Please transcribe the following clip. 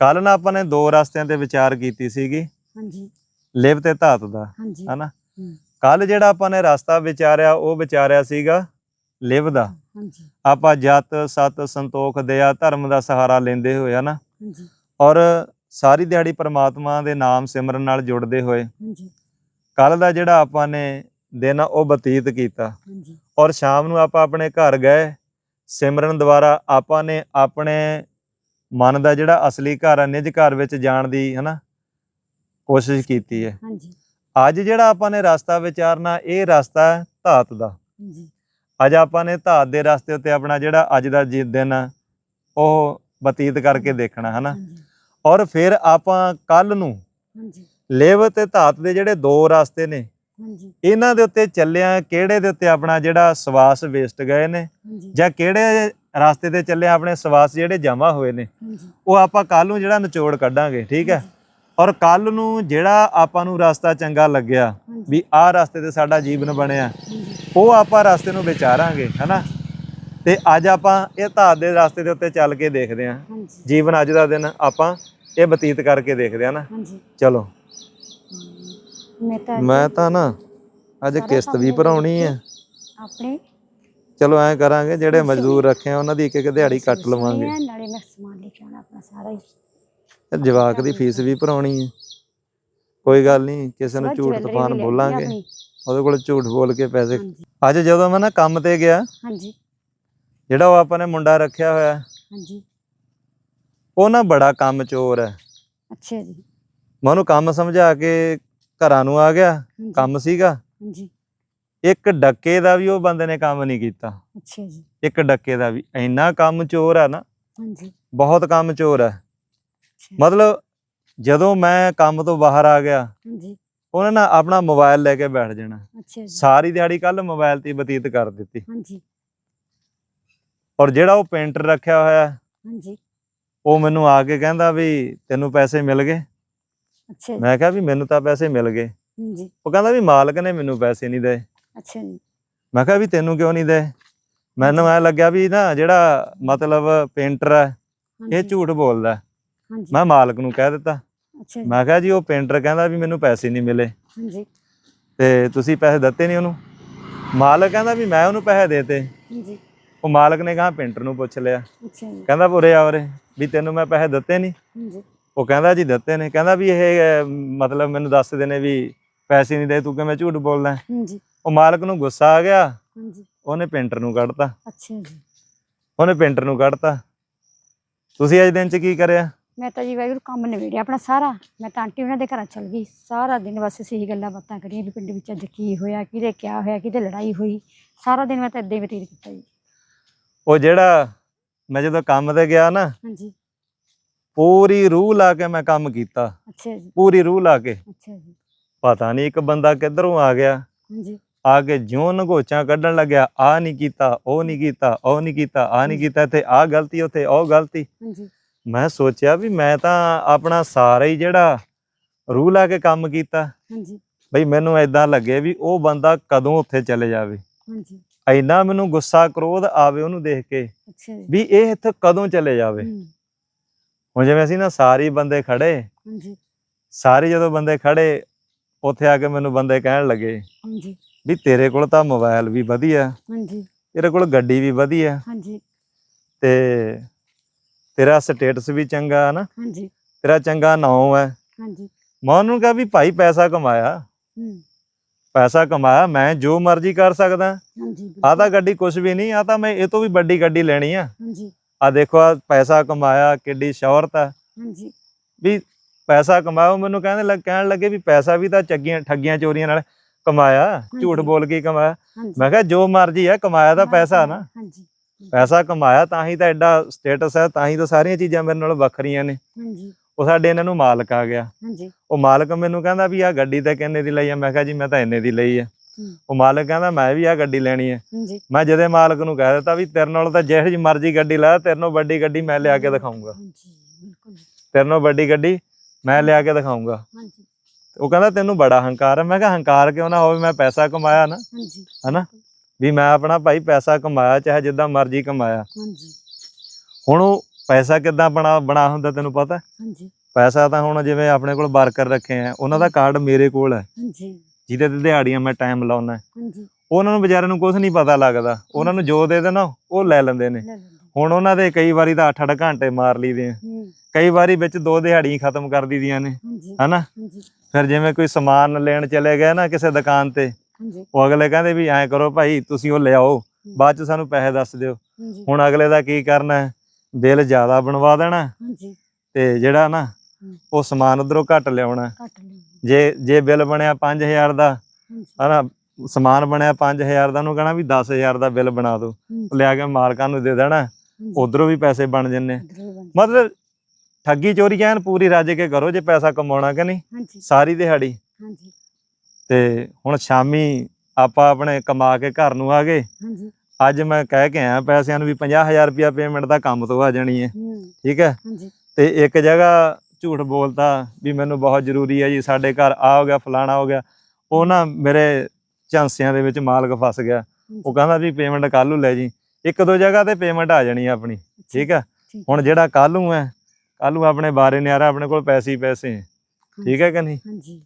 ਕੱਲ ਨਾ ਆਪਾਂ ਨੇ ਦੋ ਰਸਤਿਆਂ ਤੇ ਵਿਚਾਰ ਕੀਤੀ ਸੀਗੀ। ਹਾਂਜੀ। ਲਿਵ ਤੇ ਧਾਤ ਦਾ ਹਾਂਜੀ। ਹਨਾ? ਕੱਲ ਜਿਹੜਾ ਆਪਾਂ ਨੇ ਰਸਤਾ ਵਿਚਾਰਿਆ ਉਹ ਵਿਚਾਰਿਆ ਸੀਗਾ ਲਿਵ ਦਾ। ਹਾਂਜੀ। ਆਪਾਂ ਜਤ ਸਤ ਸੰਤੋਖ ਦਇਆ ਧਰਮ ਦਾ ਸਹਾਰਾ ਲੈਂਦੇ ਹੋਏ ਹਨਾ? ਹਾਂਜੀ। ਔਰ ਸਾਰੀ ਦਿਹਾੜੀ ਪ੍ਰਮਾਤਮਾ ਦੇ ਨਾਮ ਸਿਮਰਨ ਨਾਲ ਜੁੜਦੇ ਹੋਏ ਹਾਂਜੀ। ਕੱਲ ਦਾ ਜਿਹੜਾ ਆਪਾਂ ਨੇ ਦਿਨ ਆ ਉਹ ਬਤੀਤ ਕੀਤਾ। ਹਾਂਜੀ। ਔਰ ਸ਼ਾਮ ਨੂੰ ਆਪਾਂ ਆਪਣੇ ਘਰ ਗਏ ਸਿਮਰਨ ਦੁਆਰਾ ਆਪਾਂ ਨੇ ਆਪਣੇ ਮਨ ਦਾ ਜਿਹੜਾ ਅਸਲੀ ਘਰ ਆ ਨਿਜ ਘਰ ਵਿੱਚ ਜਾਣ ਦੀ ਹਨਾ ਕੋਸ਼ਿਸ਼ ਕੀਤੀ ਹੈ। ਹਾਂਜੀ। ਅੱਜ ਜਿਹੜਾ ਆਪਾਂ ਨੇ ਰਸਤਾ ਵਿਚਾਰਨਾ ਇਹ ਰਸਤਾ ਹੈ ਧਾਤ ਦਾ। ਅੱਜ ਆਪਾਂ ਨੇ ਧਾਤ ਦੇ ਰਸਤੇ ਉੱਤੇ ਆਪਣਾ ਜਿਹੜਾ ਅੱਜ ਦਾ ਜੀ ਦਿਨ ਆ, ਉਹ ਬਤੀਤ ਕਰਕੇ ਦੇਖਣਾ ਹਨਾ। ਔਰ ਫਿਰ ਆਪਾਂ ਕੱਲ ਨੂੰ ਹਾਂਜੀ। ਲਿਵ ਤੇ ਧਾਤ ਦੇ ਜਿਹੜੇ ਦੋ ਰਸਤੇ ਨੇ ਹਾਂਜੀ। ਇਹਨਾਂ ਦੇ ਉੱਤੇ ਚੱਲਿਆ ਕਿਹੜੇ ਦੇ ਉੱਤੇ ਆਪਣਾ ਜਿਹੜਾ ਸਵਾਸ ਵੇਸਟ ਗਏ ਨੇ ਜਾਂ ਕਿਹੜੇ ਰਸਤੇ ਤੇ ਚੱਲੇ ਆਪਣੇ ਸਵਾਸ ਜਿਹੜੇ ਜਮਾ ਹੋਏ ਨੇ ਉਹ ਆਪਾਂ ਕੱਲ ਨੂੰ ਜਿਹੜਾ ਨਿਚੋੜ ਕੱਢਾਂਗੇ ਠੀਕ ਹੈ? ਔਰ ਕੱਲ ਨੂੰ ਜਿਹੜਾ ਆਪਾਂ ਨੂੰ ਰਸਤਾ ਚੰਗਾ ਲੱਗਿਆ ਵੀ ਆਹ ਰਸਤੇ ਤੇ ਸਾਡਾ ਜੀਵਨ ਬਣਿਆ ਉਹ ਆਪਾਂ ਰਸਤੇ ਨੂੰ ਵਿਚਾਰਾਂਗੇ ਹਨਾ? ਤੇ ਅੱਜ ਆਪਾਂ ਇਹ ਧਾਤ ਦੇ ਰਸਤੇ ਦੇ ਉੱਤੇ ਚੱਲ ਕੇ ਦੇਖਦੇ ਹਾਂਜੀ। ਜੀਵਨ ਅੱਜ ਦਾ ਦਿਨ ਆਪਾਂ ਇਹ ਬਤੀਤ ਕਰਕੇ ਦੇਖਦੇ ਹਾਂ ਨਾ। ਚਲੋ। ਮੈਂ ਤਾਂ ਮੈਂ ਤਾਂ ਨਾ ਅੱਜ ਕਿਸ਼ਤ ਵੀ ਭਰਾਉਣੀ ਹੈ। ਆਪਣੇ ਚਲੋ ਐਂ ਕਰਾਂਗੇ ਜਿਹੜੇ। ਮਜ਼ਦੂਰ ਰੱਖੇ ਆ ਉਹਨਾਂ ਦੀ ਇੱਕ ਇੱਕ ਦਿਹਾੜੀ ਕੱਟ ਲਵਾਂਗੇ। ਹੈ, ਨਾਲੇ ਮੈਂ ਸਮਾਨ ਲੈ ਕੇ ਆਉਣਾ ਆਪਣਾ ਸਾਰਾ ਹੀ। ਤੇ ਜਵਾਕ ਦੀ ਫੀਸ ਵੀ ਭਰਾਉਣੀ ਹੈ। ਕੋਈ ਗੱਲ ਨਹੀਂ ਕਿਸੇ ਨੂੰ ਝੂਠ jewelry ਤੂਫਾਨ ਵੀ ਬੋਲਾਂਗੇ। ਆਪਣੀ। ਉਹਦੇ ਕੋਲ ਝੂਠ ਬੋਲ ਕੇ ਪੈਸੇ ਹਾਂਜੀ। ਅੱਜ ਜਦੋਂ ਮੈਂ ਨਾ ਕੰਮ ਤੇ ਗਿਆ ਹਾਂਜੀ। ਜਿਹੜਾ ਉਹ ਆਪਾਂ ਨੇ ਮੁੰਡਾ ਰੱਖਿਆ ਹੋਇਆ ਹਾਂਜੀ। ਉਹ ਨਾ ਬੜਾ ਕੰਮ ਚੋਰ ਹੈ। ਅੱਛਾ ਜੀ। ਮੈਂ ਉਹਨੂੰ ਕੰਮ ਸਮਝਾ ਕੇ ਘਰਾਂ ਨੂੰ ਆ ਗਿਆ ਹਾਂਜੀ, ਕੰਮ ਸੀਗਾ। ਹਾਂਜੀ। ਇੱਕ ਡੱਕੇ ਦਾ ਵੀ ਉਹ ਬੰਦੇ ਨੇ ਕੰਮ ਨਹੀਂ ਕੀਤਾ। ਅੱਛਾ ਜੀ। ਇੱਕ ਡੱਕੇ ਦਾ ਵੀ। ਇੰਨਾ ਕੰਮ ਚੋਰ ਹੈ ਨਾ ਹਾਂਜੀ। ਬਹੁਤ ਕੰਮ ਚੋਰ ਅੱਛਾ, ਮਤਲਬ ਜਦੋਂ ਮੈਂ ਕੰਮ ਤੋਂ ਬਾਹਰ ਆ ਗਿਆ ਹਾਂਜੀ। ਉਹਨੇ ਨਾ ਆਪਣਾ ਮੋਬਾਈਲ ਲੈ ਕੇ ਬੈਠ ਜਾਣਾ। ਅੱਛਾ ਜੀ। ਸਾਰੀ ਦਿਹਾੜੀ ਕੱਲ ਮੋਬਾਈਲ ਤੇ ਬਤੀਤ ਕਰ ਦਿੱਤੀ। ਹਾਂਜੀ। ਔਰ ਜਿਹੜਾ ਉਹ ਪੇਂਟਰ ਰੱਖਿਆ ਹੋਇਆ ਹਾਂਜੀ। ਉਹ ਮੈਨੂੰ ਆ ਕੇ ਕਹਿੰਦਾ ਵੀ ਤੈਨੂੰ ਪੈਸੇ ਮਿਲ ਗਏ। ਅੱਛਾ ਜੀ। ਮੈਂ ਕਿਹਾ ਵੀ ਮੈਨੂੰ ਤਾਂ ਪੈਸੇ ਮਿਲ ਗਏ। ਹਾਂਜੀ। ਉਹ ਕਹਿੰਦਾ ਵੀ ਮਾਲਕ ਨੇ ਮੈਨੂੰ ਪੈਸੇ ਨਹੀਂ ਦੇ। ਅੱਛਾ ਜੀ। ਮੈਂ ਕਿਹਾ ਵੀ ਤੈਨੂੰ ਕਿਉਂ ਨਹੀਂ ਦੇ? ਮੈਨੂੰ ਐ ਲੱਗਿਆ ਵੀ ਨਾ ਜਿਹੜਾ ਮਤਲਬ ਪੇਂਟਰ ਹੈ ਇਹ ਝੂਠ ਬੋਲਦਾ। ਹਾਂਜੀ। ਮੈਂ ਮਾਲਕ ਨੂੰ ਕਹਿ ਦਿੱਤਾ। ਅੱਛਾ ਜੀ। ਮੈਂ ਕਿਹਾ ਜੀ ਉਹ ਪੇਂਟਰ ਕਹਿੰਦਾ ਵੀ ਮੈਨੂੰ ਪੈਸੇ ਨਹੀਂ ਮਿਲੇ। ਹਾਂਜੀ। ਤੇ ਤੁਸੀਂ ਪੈਸੇ ਦਿੱਤੇ ਨਹੀਂ ਉਹਨੂੰ? ਮਾਲਕ ਕਹਿੰਦਾ ਵੀ ਮੈਂ ਉਹਨੂੰ ਪੈਸੇ ਦੇਤੇ ਹਾਂਜੀ। ਉਹ ਮਾਲਕ ਨੇ ਕਹਾ ਪੇਂਟਰ ਨੂੰ ਪੁੱਛ ਲਿਆ। ਅੱਛਾ ਜੀ। ਕਹਿੰਦਾ ਉਰੇ ਆ ਉਰੇ ਵੀ ਤੈਨੂੰ ਮੈਂ ਪੈਸੇ ਦਿੱਤੇ ਨਹੀਂ। ਹਾਂਜੀ। ਉਹ ਕਹਿੰਦਾ ਜੀ ਦਿੱਤੇ ਨੇ। ਕਹਿੰਦਾ ਵੀ ਇਹ ਮਤਲਬ ਮੈਨੂੰ ਦੱਸਦੇ ਨੇ ਵੀ ਪੈਸੇ ਨਹੀਂ ਦੇ ਤੂੰ ਕਿਵੇਂ ਝੂਠ ਬੋਲਦਾ? ਹਾਂਜੀ। ਉਹ ਮਾਲਕ ਨੂੰ ਗੁੱਸਾ ਆ ਗਿਆ। ਹਾਂਜੀ। ਉਹਨੇ ਪੇਂਟਰ ਨੂੰ ਕੱਢਤਾ। ਅੱਛਾ ਜੀ। ਉਹਨੇ ਪੇਂਟਰ ਨੂੰ ਕੱਢਤਾ। ਤੁਸੀਂ ਅੱਜ ਦਿਨ ਚ ਕੀ ਕਰਿਆ? ਮੈਂ ਤਾਂ ਜੀ ਵਾਹਿਗੁਰੂ ਕੰਮ ਨਿਬੇੜਿਆ ਆਪਣਾ ਸਾਰਾ। ਮੈਂ ਤਾਂ ਆਂਟੀ ਉਹਨਾਂ ਦੇ ਘਰਾਂ ਚਲ ਗਈ। ਸਾਰਾ ਦਿਨ ਬਸ ਅਸੀਂ ਇਹੀ ਗੱਲਾਂ ਬਾਤਾਂ ਕਰੀਆਂ ਵੀ ਪਿੰਡ ਵਿੱਚ ਅੱਜ ਕੀ ਹੋਇਆ ਕਿਹਦੇ ਕਿਆ ਹੋਇਆ ਕਿਹਦੇ ਲੜਾਈ ਹੋਈ। ਸਾਰਾ ਦਿਨ ਮੈਂ ਤਾਂ ਏਦਾਂ ਹੀ ਬਤੀਤ ਕੀਤਾ ਜੀ। ਉਹ ਜਿਹੜਾ ਮੈਂ ਜਦੋਂ ਕੰਮ ਤੇ ਗਿਆ ਨਾ ਹਾਂਜੀ। ਪੂਰੀ ਰੂਹ ਲਾ ਕੇ ਮੈਂ ਕੰਮ ਕੀਤਾ। ਅੱਛਾ ਜੀ। ਪੂਰੀ ਰੂਹ ਲਾ ਕੇ। ਅੱਛਾ ਜੀ। ਪਤਾ ਨਹੀਂ ਇੱਕ ਬੰਦਾ ਕਿੱਧਰੋਂ ਆ ਗਿਆ। ਹਾਂਜੀ। ਆ ਕੇ ਜਿਉਂ ਨਗੋਚਾਂ ਕੱਢਣ ਲੱਗਿਆ ਆ ਨਹੀਂ ਕੀਤਾ ਉਹ ਨਹੀਂ ਕੀਤਾ ਉਹ ਨਹੀਂ ਕੀਤਾ ਆ ਨਹੀਂ ਕੀਤਾ ਤੇ ਆ ਗਲਤੀ ਉੱਥੇ ਉਹ ਗਲਤੀ। ਹਾਂਜੀ। ਮੈਂ ਸੋਚਿਆ ਵੀ ਮੈਂ ਤਾਂ ਆਪਣਾ ਸਾਰਾ ਹੀ ਜਿਹੜਾ ਰੂਹ ਲਾ ਕੇ ਕੰਮ ਕੀਤਾ। ਹਾਂਜੀ। ਬਈ ਮੈਨੂੰ ਐਦਾਂ ਲੱਗੇ ਵੀ ਉਹ ਬੰਦਾ ਕਦੋਂ ਉੱਥੇ ਚਲੇ ਜਾਵੇ। ਹਾਂਜੀ। ਐਨਾ ਮੈਨੂੰ ਗੁੱਸਾ ਕ੍ਰੋਧ ਆਵੇ ਉਹਨੂੰ ਦੇਖ ਕੇ ਅੱਛਾ ਵੀ ਇਹ ਇੱਥੇ ਕਦੋਂ ਚਲੇ ਜਾਵੇ। ਹੁਣ ਜਿਵੇਂ ਅਸੀਂ ਨਾ ਸਾਰੇ ਬੰਦੇ ਖੜੇ ਹਾਂਜੀ। ਸਾਰੇ ਜਦੋਂ ਬੰਦੇ ਖੜੇ ਉੱਥੇ ਆ ਕੇ ਮੈਨੂੰ ਬੰਦੇ ਕਹਿਣ ਲੱਗੇ। ਹਾਂਜੀ। ਵੀ ਤੇਰੇ ਕੋਲ ਤਾਂ ਮੋਬਾਈਲ ਵੀ ਵਧੀਆ ਹਾਂਜੀ। ਤੇਰੇ ਕੋਲ ਗੱਡੀ ਵੀ ਵਧੀਆ। ਹਾਂਜੀ। ਤੇ ਤੇਰਾ ਸਟੇਟਸ ਵੀ ਚੰਗਾ ਹੈ ਨਾ। ਹਾਂਜੀ। ਤੇਰਾ ਚੰਗਾ ਨਾਮ ਹੈ। ਹਾਂਜੀ। ਮੈਂ ਉਹਨੂੰ ਕਿਹਾ ਵੀ ਭਾਈ ਪੈਸਾ ਕਮਾਇਆ। ਹੂੰ। ਪੈਸਾ ਕਮਾਇਆ ਮੈਂ ਜੋ ਮਰਜ਼ੀ ਕਰ ਸਕਦਾ। ਹਾਂਜੀ ਆ ਤਾਂ ਗੱਡੀ ਕੁਝ ਵੀ ਨਹੀਂ ਆ ਤਾਂ ਮੈਂ ਇਹ ਤੋਂ ਵੀ ਵੱਡੀ ਗੱਡੀ ਲੈਣੀ ਆ। ਹਾਂਜੀ। ਆ ਦੇਖੋ ਆ ਪੈਸਾ ਕਮਾਇਆ ਕਿੱਡੀ ਸ਼ੌਹਰਤ ਹੈ। ਹਾਂਜੀ। ਵੀ ਪੈਸਾ ਕਮਾਓ ਮੈਨੂੰ ਕਹਿੰਦੇ ਲੱਗ ਕਹਿਣ ਲੱਗੇ ਵੀ ਪੈਸਾ ਵੀ ਤਾਂ ਚੱਗੀਆਂ ਠੱਗੀਆਂ ਚੋਰੀਆਂ ਨਾਲ ਕਮਾਇਆ ਝੂਠ। ਬੋਲ ਕੇ ਕਮਾਇਆ। ਹਾਂਜੀ। ਮੈਂ ਕਿਹਾ ਜੋ ਮਰਜ਼ੀ ਹੈ ਕਮਾਇਆ ਤਾਂ ਪੈਸਾ ਨਾ। ਹਾਂਜੀ। ਪੈਸਾ ਕਮਾਇਆ ਤਾਂ ਹੀ ਤਾਂ ਐਡਾ ਸਟੇਟਸ ਹੈ ਤਾਂ ਹੀ ਤਾਂ ਸਾਰੀਆਂ ਚੀਜ਼ਾਂ ਮੇਰੇ ਨਾਲ ਵੱਖਰੀਆਂ ਨੇ। ਹਾਂਜੀ। ਉਹ ਸਾਡੇ ਇਹਨਾਂ ਨੂੰ ਮਾਲਕ ਆ ਗਿਆ। ਹਾਂਜੀ। ਉਹ ਮਾਲਕ ਮੈਨੂੰ ਕਹਿੰਦਾ ਵੀ ਆ ਗੱਡੀ ਤਾਂ ਕਿੰਨੇ ਦੀ ਲਈ ਆ। ਮੈਂ ਕਿਹਾ ਜੀ ਮੈਂ ਤਾਂ ਇੰਨੇ ਦੀ ਲਈ ਆ। ਉਹ ਮਾਲਕ ਕਹਿੰਦਾ ਮੈਂ ਵੀ ਆ ਗੱਡੀ ਲੈਣੀ ਹੈ ਹਾਂਜੀ। ਮੈਂ ਜਦੇ ਮਾਲਕ ਨੂੰ ਕਹਿ ਦਿੱਤਾ ਵੀ ਤੇਰੇ ਨਾਲ ਤਾਂ ਜਿਹੋ ਜੀ ਮਰਜ਼ੀ ਗੱਡੀ ਲੈ ਤੇਰੇ ਨਾਲ ਵੱਡੀ ਗੱਡੀ ਮੈਂ ਲਿਆ ਕੇ ਦਿਖਾਉਂਗਾ ਹਾਂਜੀ ਬਿਲਕੁਲ। ਤੇਰੇ ਨਾਲ ਵੱਡੀ ਗੱਡੀ ਮੈਂ ਲਿਆ ਕੇ ਦਿਖਾਉਂਗਾ ਹਾਂਜੀ। ਉਹ ਕਹਿੰਦਾ ਤੈਨੂੰ ਬੜਾ ਹੰਕਾਰ ਹੈ ਮੈਂ ਕਿਹਾ ਹੰਕਾਰ ਕਿਉਂ ਨਾ ਹੋਵੇ? ਮੈਂ ਪੈਸਾ ਕਮਾਇਆ ਨਾ। ਹਾਂਜੀ। ਹਨਾ? ਵੀ ਮੈਂ ਆਪਣਾ ਭਾਈ ਪੈਸਾ ਕਮਾਇਆ ਚਾਹੇ ਜਿੱਦਾਂ ਮਰਜ਼ੀ ਕਮਾਇਆ। ਹਾਂਜੀ। ਹੁਣ ਉਹ ਪੈਸਾ ਕਿੱਦਾਂ ਬਣਾ ਬਣਾ ਹੁੰਦਾ ਤੈਨੂੰ ਪਤਾ? ਹਾਂਜੀ। ਪੈਸਾ ਤਾਂ ਹੁਣ ਜਿਵੇਂ ਆਪਣੇ ਕੋਲ ਵਰਕਰ ਰੱਖੇ ਆ ਉਹਨਾਂ ਦਾ ਕਾਰਡ ਮੇਰੇ ਕੋਲ ਹੈ ਹਾਂਜੀ। ਜਿਹਦੇ ਤੇ ਦਿਹਾੜੀਆਂ ਮੈਂ ਟਾਈਮ ਲਾਉਣਾ ਹਾਂਜੀ। ਉਹਨਾਂ ਨੂੰ ਵਿਚਾਰਿਆਂ ਨੂੰ ਕੁਝ ਨਹੀਂ ਪਤਾ ਲੱਗਦਾ। ਉਹਨਾਂ ਨੂੰ ਜੋ ਦੇ ਦੇਣਾ ਉਹ ਲੈ ਲੈਂਦੇ ਨੇ। ਹੁਣ ਉਹਨਾਂ ਦੇ ਕਈ ਵਾਰੀ ਤਾਂ 8-8 ਘੰਟੇ ਮਾਰ ਲਈਦੇ ਆ। ਕਈ ਵਾਰੀ ਵਿੱਚ ਦੋ ਦਿਹਾੜੀਆਂ ਖਤਮ ਕਰ ਦੀਦੀਆਂ ਨੇ ਹਨਾ? ਫਿਰ ਜਿਵੇਂ ਕੋਈ ਸਮਾਨ ਲੈਣ ਚਲੇ ਗਏ ਨਾ ਕਿਸੇ ਦੁਕਾਨ ਤੇ ਉਹ ਅਗਲੇ ਕਹਿੰਦੇ ਵੀ ਐਂ ਕਰੋ ਭਾਈ ਤੁਸੀਂ ਉਹ ਲਿਆਓ ਬਾਅਦ ਚ ਸਾਨੂੰ ਪੈਸੇ ਦੱਸ ਦਿਓ। ਹੁਣ ਅਗਲੇ ਦਾ ਕੀ ਕਰਨਾ ਹੈ? ਬਿੱਲ ਜ਼ਿਆਦਾ ਬਣਵਾ ਦੇਣਾ ਤੇ ਜਿਹੜਾ ਨਾ। ਉਹ ਸਮਾਨ ਉਧਰੋਂ ਘੱਟ ਲਿਆਉਣਾ ਜੇ ਜੇ ਬਿੱਲ ਬਣਿਆ 5000 ਦਾ ਹਨਾ? ਸਮਾਨ ਬਣਿਆ 5000 ਦਾ ਉਹਨੂੰ ਕਹਣਾ ਵੀ 10000 ਦਾ ਬਿੱਲ ਬਣਾ ਦਿਓ। ਲਿਆ ਕੇ ਮਾਲਕਾਂ ਨੂੰ ਦੇ ਦੇਣਾ ਉਧਰੋਂ ਵੀ ਪੈਸੇ ਬਣ ਜੰਨੇ ਮਤਲਬ ਠੱਗੀ ਚੋਰੀ ਐਨ ਪੂਰੀ ਰੱਜ ਕੇ ਕਰੋ ਜੇ ਪੈਸਾ ਕਮਾਉਣਾ ਕਿ ਨਹੀਂ। ਸਾਰੀ ਦਿਹਾੜੀ। ਹਾਂਜੀ। ਤੇ ਹੁਣ ਸ਼ਾਮੀ ਆਪਾਂ ਆਪਣੇ ਕਮਾ ਕੇ ਘਰ ਨੂੰ ਆ ਗਏ। ਹਾਂਜੀ। ਅੱਜ ਮੈਂ ਕਹਿ ਕੇ ਆਇਆ ਪੈਸਿਆਂ ਨੂੰ ਵੀ 50000 ਰੁਪਇਆ ਪੇਮੈਂਟ ਦਾ ਕੰਮ ਤੋਂ ਆ ਜਾਣੀ ਹੈ। ਠੀਕ ਹੈ? ਤੇ ਇੱਕ ਜਗ੍ਹਾ ਝੂਠ ਬੋਲਤਾ ਵੀ ਮੈਨੂੰ ਬਹੁਤ ਜ਼ਰੂਰੀ ਹੈ ਜੀ ਸਾਡੇ ਘਰ ਆ ਹੋ ਗਿਆ ਫਲਾਣਾ ਹੋ ਗਿਆ। ਉਹ ਨਾ ਮੇਰੇ ਝਾਂਸਿਆਂ ਦੇ ਵਿੱਚ ਮਾਲਕ ਫਸ ਗਿਆ। ਉਹ ਕਹਿੰਦਾ ਵੀ ਪੇਮੈਂਟ ਕੱਲ ਨੂੰ ਲੈ ਜੀ। ਇੱਕ ਦੋ ਜਗ੍ਹਾ ਤੇ ਪੇਮੈਂਟ ਆ ਜਾਣੀ ਹੈ ਆਪਣੀ ਠੀਕ ਠੀਕ ਹੁਣ ਜਿਹੜਾ ਕੱਲ ਨੂੰ ਹੈ ਕੱਲ ਨੂੰ ਆਪਣੇ ਬਾਰੇ ਨਿਆਰਾ ਆਪਣੇ ਕੋਲ ਪੈਸੇ ਹੀ ਪੈਸੇ ਹੈ। ਠੀਕ ਹੈ ਕਿ ਨਹੀਂ? ਹਾਂਜੀ।